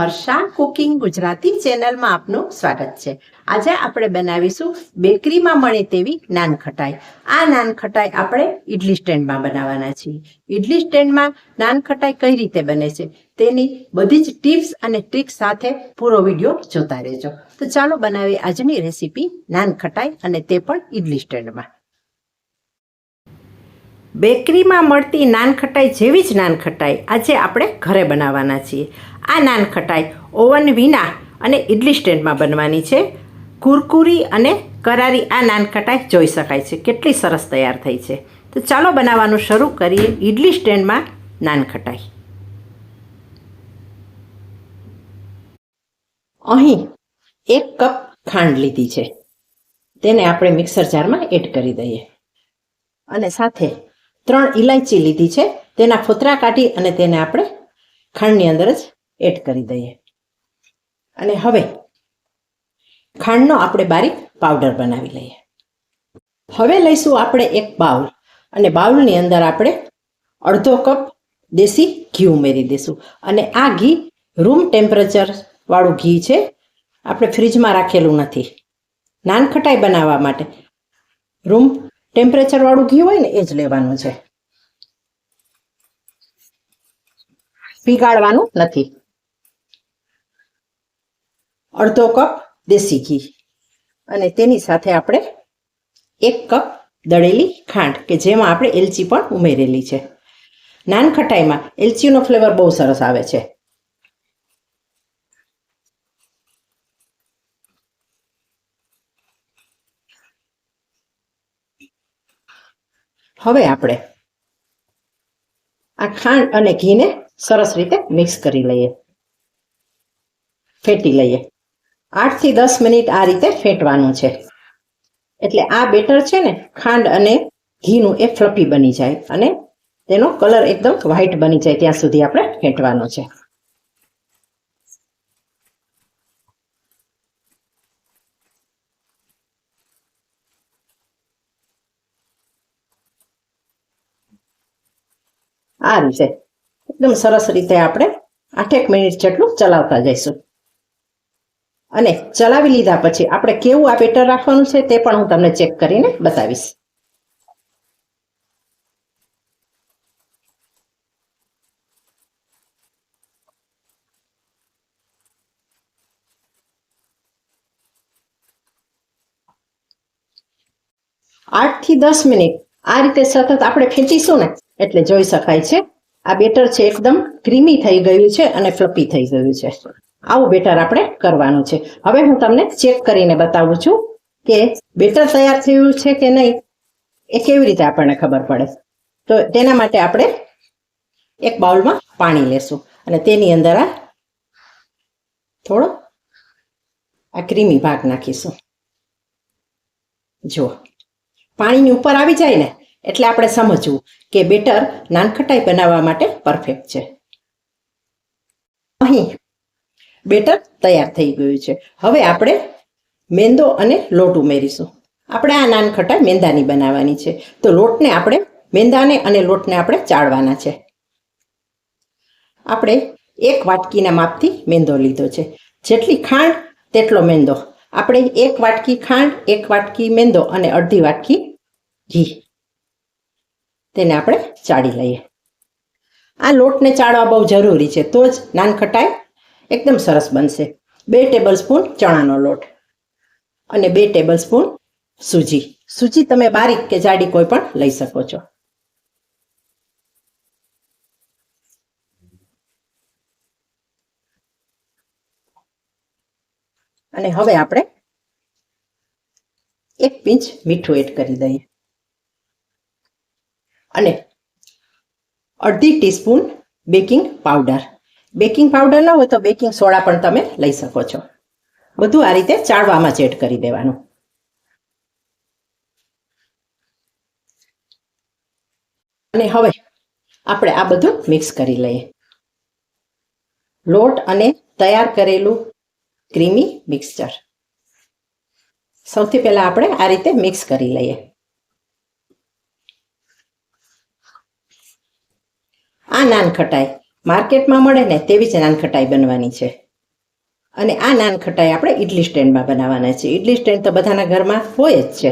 Harsha cooking Gujarati ચેનલમાં આપનું સ્વાગત છે. આજે આપણે બનાવીશું બેકરીમાં મળે તેવી નાન ખટાઈ. આ નાન ખટાઈ આપણે ઇડલી સ્ટેન્ડમાં બનાવવાના છીએ. ઇડલી સ્ટેન્ડમાં નાન ખટાઈ કઈ રીતે બને છે તેની બધી જ ટિપ્સ અને ટ્રિક્સ સાથે પૂરો વીડિયો જોતા રહેજો. તો ચાલો બનાવીએ આજની રેસીપી નાન ખટાઈ અને તે પણ ઇડલી સ્ટેન્ડમાં. બેકરીમાં મળતી નાનખટાઈ જેવી જ નાનખટાઈ આજે આપણે ઘરે બનાવવાના છીએ. આ નાનખટાઈ ઓવન વિના અને ઇડલી સ્ટેન્ડમાં બનવાની છે. કુરકુરી અને કરારી આ નાનખટાઈ જોઈ શકાય છે. કેટલી સરસ તૈયાર થઈ છે. તો ચાલો બનાવવાનું શરૂ કરીએ ઇડલી સ્ટેન્ડમાં નાનખટાઈ અહીં એક કપ ખાંડ લીધી છે. તેને આપણે મિક્સર જારમાં એડ કરી દઈએ. અને સાથે ત્રણ ઇલાયચી લીધી છે, તેના ફોતરા કાઢી અને તેને આપણે ખાંડની અંદર જ એડ કરી દઈએ. અને હવે ખાંડનો આપણે બારીક પાવડર બનાવી લઈએ. હવે લઈશું આપણે એક બાઉલ અને બાઉલની અંદર આપણે અડધો કપ દેશી ઘી ઉમેરી દઈશું અને આ ઘી રૂમ ટેમ્પરેચર વાળું ઘી છે, આપણે ફ્રીજમાં રાખેલું નથી. નાનખટાઈ બનાવવા માટે રૂમ ટેમ્પરેચર વાળું ઘી હોય ને, એ જ લેવાનું છે. પીગાળવાનું નથી. અડધો કપ દેશી ઘી. અને તેની સાથે આપણે એક કપ દળેલી ખાંડ, કે જેમાં આપણે એલચી પણ ઉમેરેલી છે. નાન ખટાઈમાં એલચીનો ફ્લેવર બહુ સરસ આવે છે. હવે આપણે આ ખાંડ અને ઘીને સરસ રીતે મિક્સ કરી લઈએ. ફેટી લઈએ. આઠથી દસ મિનિટ આ રીતે ફેટવાનું છે. એટલે આ બેટર છે ને, ખાંડ અને ઘીનું એ ફ્લફી બની જાય અને તેનો કલર એકદમ વ્હાઈટ બની જાય ત્યાં સુધી આપણે ફેંટવાનો છે. આ રીતે. એકદમ સરસ રીતે આપણે આઠેક મિનિટ જેટલું ચલાવતા જઈશું. અને ચલાવી લીધા પછી આપણે કેવું આ બેટર રાખવાનું છે તે પણ હું તમને ચેક કરીને બતાવીશ. આઠથી દસ મિનિટ. આ રીતે સતત આપણે ખેંચીશું ને એટલે જોઈ શકાય છે. આ બેટર છે એકદમ ક્રીમી થઈ ગયું છે અને ફ્લપી થઈ ગયું છે. આવું બેટર આપણે કરવાનું છે. હવે હું તમને ચેક કરીને બતાવું છું કે બેટર તૈયાર થયું છે કે નહીં, એ કેવી રીતે આપણને ખબર પડે. તો તેના માટે આપણે એક બાઉલમાં પાણી લેશું અને તેની અંદર આ થોડો આ ક્રીમી ભાગ નાખીશું. જુઓ. પાણીની ઉપર આવી જાય ને એટલે આપણે સમજવું કે બેટર નાનખટાઈ બનાવવા માટે પરફેક્ટ છે. અહીં બેટર તૈયાર થઈ ગયું છે. હવે આપણે મેંદો અને લોટ ઉમેરીશું. આપણે આ નાનખટાઈ મેંદાની બનાવવાની છે. તો લોટને આપણે મેંદાને અને લોટને આપણે ચાળવાના છે. આપણે એક વાટકીના માપથી મેંદો લીધો છે. જેટલી ખાંડ, તેટલો મેંદો. આપણે એક વાટકી ખાંડ, એક વાટકી મેંદો અને અડધી વાટકી ઘી. તેને આપણે ચાળી લઈએ. આ લોટને ચાળવા બહુ જરૂરી છે. તો જ નાનખટાઈ એકદમ સરસ બનશે. બે ટેબલ સ્પૂન ચણાનો લોટ અને બે ટેબલ સ્પૂન સૂજી. સૂજી તમે બારીક કે જાડી કોઈ પણ લઈ શકો છો. અને હવે આપણે એક પિંચ મીઠું એડ કરી દઈએ. અને અડધી teaspoon baking powder. Baking powder ન હોય તો બેકિંગ સોડા પણ તમે લઈ શકો છો. બધું આ રીતે ચાળવામાં એડ કરી દેવાનું. અને હવે આપણે આ બધું મિક્સ કરી લઈએ. લોટ અને તૈયાર કરેલું ક્રીમી મિક્સચર. સૌથી પહેલાં આપણે આ રીતે મિક્સ કરી લઈએ. આ નાન ખટાઈ માર્કેટમાં મળે ને તેવી જ નાનખટાઈ બનવાની છે. અને આ નાનખટાઈ આપણે ઇડલી સ્ટેન્ડમાં બનાવવાના છે. ઇડલી સ્ટેન્ડ તો બધાના ઘરમાં હોય જ છે.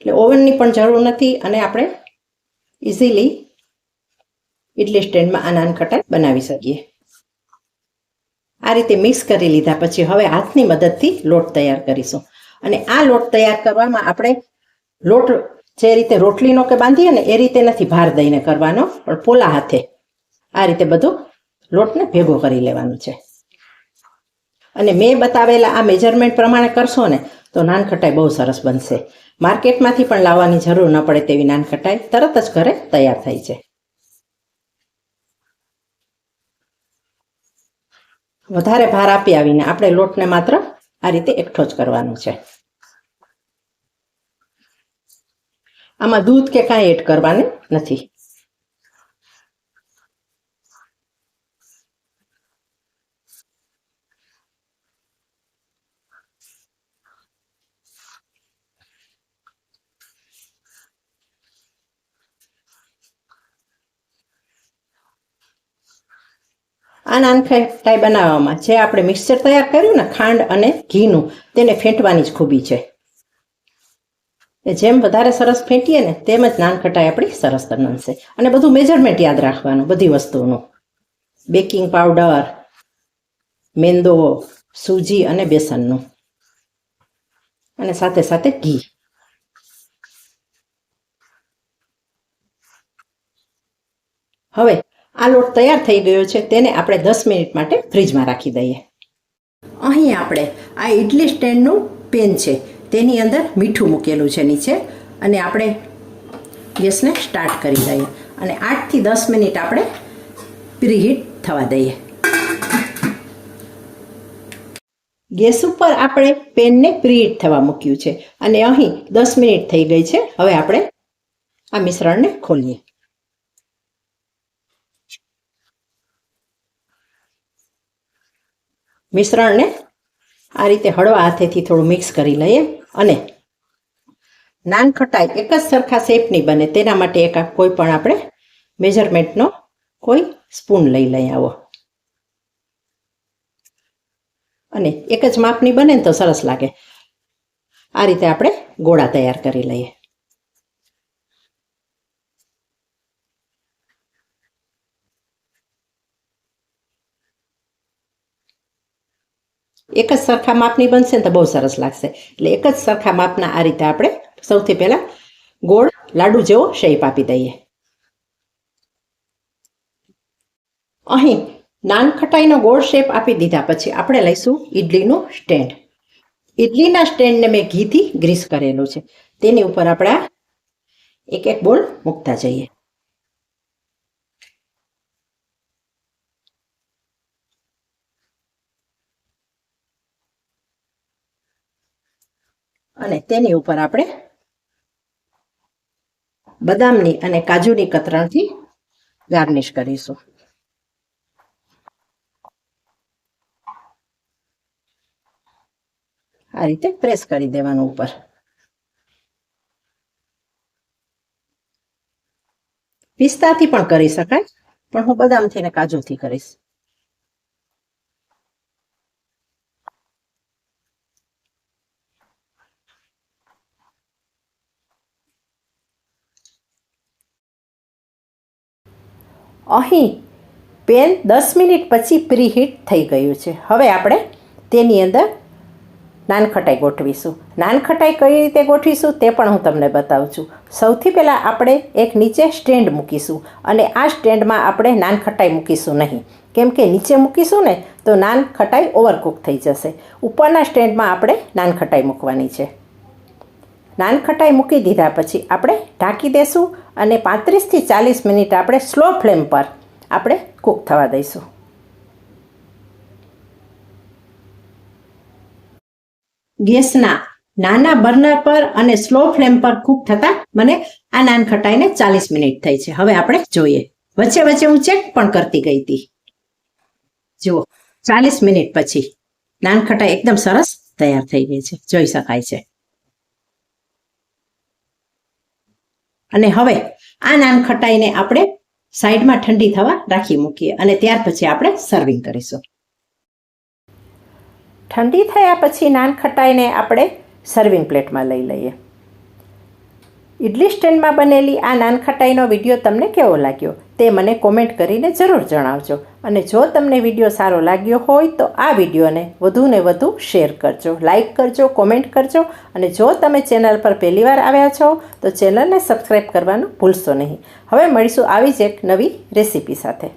એટલે ઓવનની પણ જરૂર નથી અને આપણે ઇઝીલી ઇડલી સ્ટેન્ડમાં આ નાનખટાઈ બનાવી શકીએ. આ રીતે મિક્સ કરી લીધા પછી હવે હાથની મદદથી લોટ તૈયાર કરીશું. અને આ લોટ તૈયાર કરવામાં આપણે લોટ જે રીતે રોટલીનો કે બાંધીએ ને એ રીતે નથી ભાર દઈને કરવાનો. પણ પોલા હાથે આ રીતે બધું લોટને ભેગો કરી લેવાનું છે. અને મેં બતાવેલા આ મેજરમેન્ટ પ્રમાણે કરશો ને, તો નાનખટાઈ બહુ સરસ બનશે. માર્કેટમાંથી પણ લાવવાની જરૂર ન પડે તેવી નાનખટાઈ તરત જ ઘરે તૈયાર થઈ છે. વધારે ભાર આપી આવીને આપણે લોટને માત્ર આ રીતે એકઠો જ કરવાનો છે. આમાં દૂધ કે કાંઈ એડ કરવાનું નથી. આ નાનખાઈ બનાવવામાં જે આપણે મિક્સચર તૈયાર કર્યું ને ખાંડ અને ઘીનું, તેને ફેંટવાની જ ખૂબી છે. એ જેમ વધારે સરસ ફેંટીએ ને તેમ જ નાનખટાઈ આપણી સરસ બનશે અને બધું મેજરમેન્ટ યાદ રાખવાનું, બધી વસ્તુનું બેકિંગ પાવડર, મેંદો, સૂજી અને બેસનનું. અને સાથે સાથે ઘી. હવે, આ લોટ તૈયાર થઈ ગયો છે, તેને આપણે દસ મિનિટ માટે ફ્રીજમાં રાખી દઈએ. અહીં આપણે આ ઇડલી સ્ટેન્ડનું પેન છે. તેની અંદર મીઠું મૂકેલું છે નીચે. અને આપણે ગેસને સ્ટાર્ટ કરી દઈએ. અને આઠથી દસ મિનિટ આપણે પ્રીહીટ થવા દઈએ. ગેસ ઉપર આપણે પેનને પ્રીહીટ થવા મૂક્યું છે. અને અહીં દસ મિનિટ થઈ ગઈ છે. હવે આપણે આ મિશ્રણને ખોલીએ. મિશ્રણને આ રીતે હળવા હાથેથી થોડું મિક્સ કરી લઈએ. અને નાન ખટાઈ એક જ સરખા શેપની બને, તેના માટે એક કોઈ પણ આપણે મેજરમેન્ટનો કોઈ સ્પૂન લઈ લઈ આવો. અને એક જ માપની બને ને તો સરસ લાગે. આ રીતે આપણે ગોળા તૈયાર કરી લઈએ. એક જ સરખા માપની બનશે ને તો બહુ સરસ લાગશે. એટલે એક જ સરખા માપના આ રીતે આપણે સૌથી પહેલાં ગોળ લાડુ જેવો શેપ આપી દઈએ. અહીં નાન ખટાઈનો ગોળ શેપ આપી દીધા પછી આપણે લઈશું ઈડલીનું સ્ટેન્ડ. ઇડલીના સ્ટેન્ડને મેં ઘીથી ગ્રીસ કરેલું છે. તેની ઉપર આપણે એક એક બોલ મૂકતા જઈએ. અને તેની ઉપર આપણે બદામની અને કાજુની કતરણથી ગાર્નિશ કરીશું. આ રીતે પ્રેસ કરી દેવાનું ઉપર. પિસ્તાથી પણ કરી શકાય, પણ હું બદામથી ને કાજુથી કરીશ. અહીં પેન દસ મિનિટ પછી પ્રીહીટ થઈ ગયું છે. હવે આપણે તેની અંદર નાનખટાઈ ગોઠવીશું. નાનખટાઈ કઈ રીતે ગોઠવીશું તે પણ હું તમને બતાવું છું. સૌથી પહેલાં આપણે એક નીચે સ્ટેન્ડ મૂકીશું અને આ સ્ટેન્ડમાં આપણે નાનખટાઈ મૂકીશું નહીં. કેમ કે નીચે મૂકીશું ને તો નાનખટાઈ ઓવરકુક થઈ જશે. ઉપરના સ્ટેન્ડમાં આપણે નાનખટાઈ મૂકવાની છે. નાનખટાઈ મૂકી દીધા પછી આપણે ઢાંકી દેશું અને પાંત્રીસથી ચાલીસ મિનિટ આપણે સ્લો ફ્લેમ પર આપણે કૂક થવા દઈશું. ગેસના નાના બર્નર પર અને સ્લો ફ્લેમ પર કૂક થતા મને આ નાનખટાઈને ચાલીસ મિનિટ થઈ છે. હવે આપણે જોઈએ. વચ્ચે વચ્ચે હું ચેક પણ કરતી ગઈ હતી. જુઓ, ચાલીસ મિનિટ પછી નાનખટાઈ એકદમ સરસ તૈયાર થઈ ગઈ છે. જોઈ શકાય છે. અને હવે આ નાન ખટાઈને આપણે સાઈડમાં ઠંડી થવા રાખી મૂકીએ અને ત્યાર પછી આપણે સર્વિંગ કરીશું. ઠંડી થયા પછી નાન ખટાઈને આપણે સર્વિંગ પ્લેટમાં લઈ લઈએ. ઇડલી સ્ટેન્ડમાં બનેલી આ નાન ખટાઈનો વીડિયો તમને કેવો લાગ્યો? તે મને કોમેન્ટ કરીને જરૂર જણાવજો. અને જો તમને વીડિયો સારો લાગ્યો હોય તો આ વિડીયોને વધુને વધુ શેર કરજો. લાઇક કરજો કોમેન્ટ કરજો. અને જો તમે ચેનલ પર પહેલીવાર આવ્યા છો, તો ચેનલને સબસ્ક્રાઈબ કરવાનું ભૂલશો નહીં. હવે મળીશું આવી જ એક નવી રેસીપી સાથે.